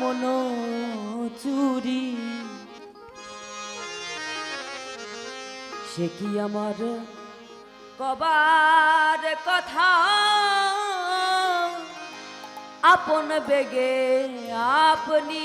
মন চুরি। সে কি আমার কবার কথা? আপন বেগে আপনি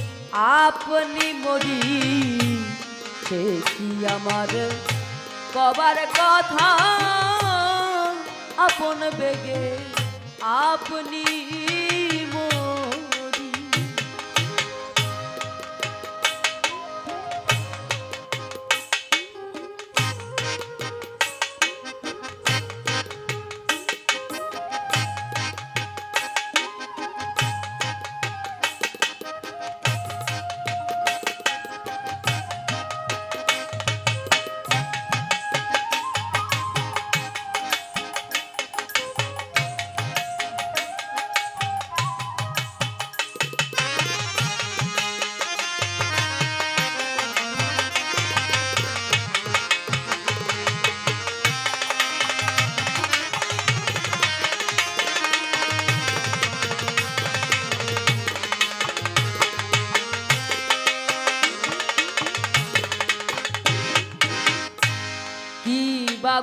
আপনি মরি সে কি আমার কবার কথা? আপন বেগে আপনি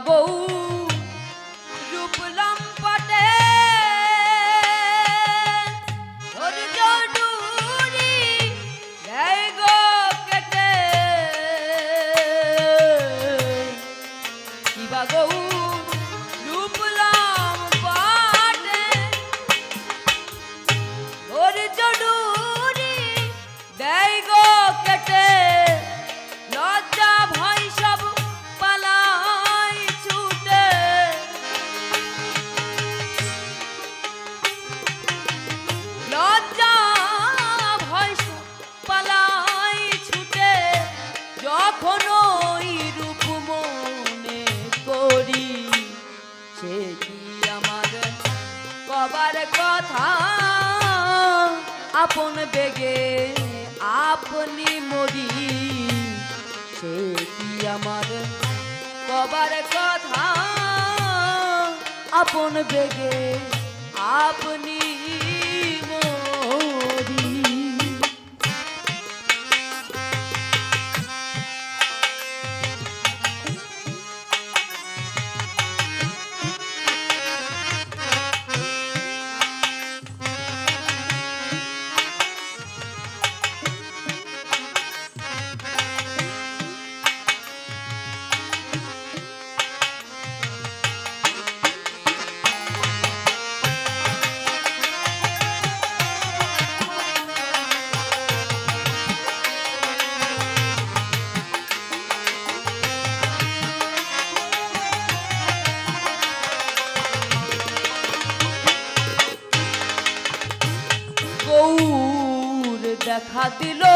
বউ কথা। আপন বেগে আপনি মরি। সে কি আমার কবার কথা? আপন বেগে আপনি মরি। ti lo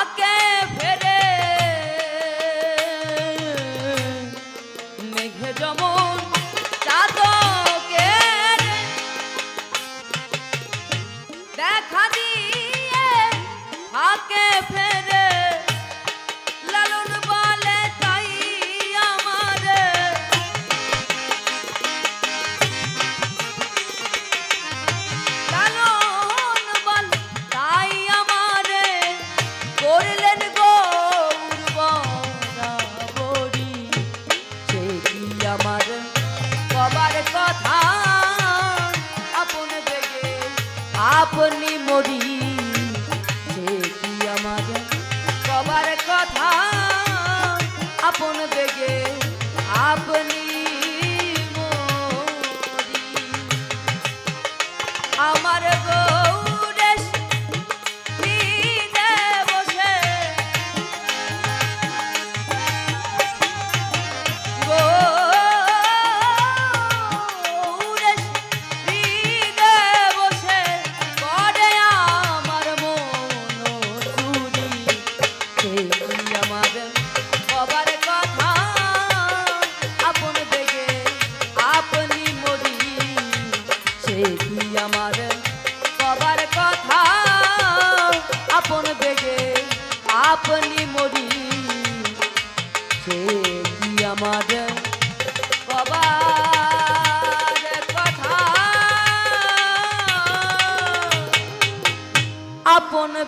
Okay.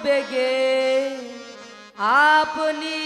বেগে আপনি